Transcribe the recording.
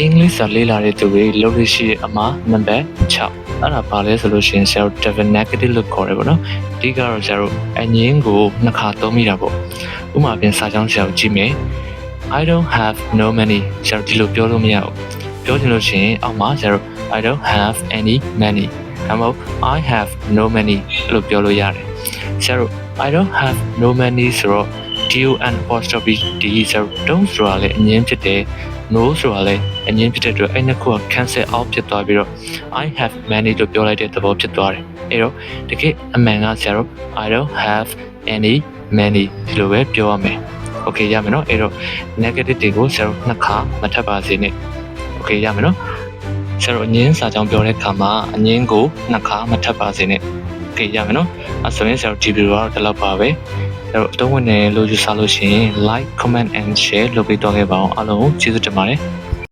အင်္ဂလိပ်စာလေ့လာတဲ့သူတွေလုပ်လို့ရှိတဲ့အမှာနံပါတ်6အဲ့ဒါဘာလဲဆိုလို့ရှိရင်ဆရာတို့ double negative လို့ခေါ်တယ်ပေါ့နော်အဓိကတော့ဆရာတို့အငင်းကိုနှစ်ခါသုံးမိတာပေါ့ဥပမာပြန်စာကြောင်းဆရာတို့ကြည့်မယ် I don't have no money ဆရာတို့ဒီလိုပြောလို့မရဘူးပြောချင်လို့ရှိရင်အောက်မှာဆရာတို့ I don't have any money ဒါမှမဟုတ် I have no money လို့ပြောလို့ရတယ်ဆရာတို့ I don't have no money ဆိုတော့ DON apostrophe D ဆိုတော့ don't ဆိုတာလည်းအငင်းဖြစ်တယ် no ဆိုတာလည်းအငင်းဖြစ်တဲ့အတွက်အဲ့နှစ်ခုက cancel out ဖြစ်သွားပြီးတော့ I have many လို့ပြောလိုက်တဲ့သဘောဖြစ်သွားတယ်အဲ့တော့တကယ်အမှန်ကဆရာတို့ I don't have any many ဒီလိုပဲပြောရမယ် okay ရမယ်နော်အဲ့တော့ negative တွေကိုဆရာတို့နှစ်ခါမထပ်ပါစေနဲ့ okay ရမယ်နော်ဆရာတို့အငင်းစာကြောင်းပြောတဲ့အခါမှာအငင်းကိုနှစ်ခါမထပ်ပါစေနဲ့ okay ရမယ်နော်အဲဆိုရင်ဆရာတို့ဒီဗီဒီယိုကတော့ဒီလောက်ပါပဲအဲ့ တော့အတုံးဝင်နေလို့ယူဆလို့ရှိရင် like comment and share လုပ်ပေးတော့ခဲ့ပါအောင်အားလုံးကျေးဇူးတင်ပါတယ်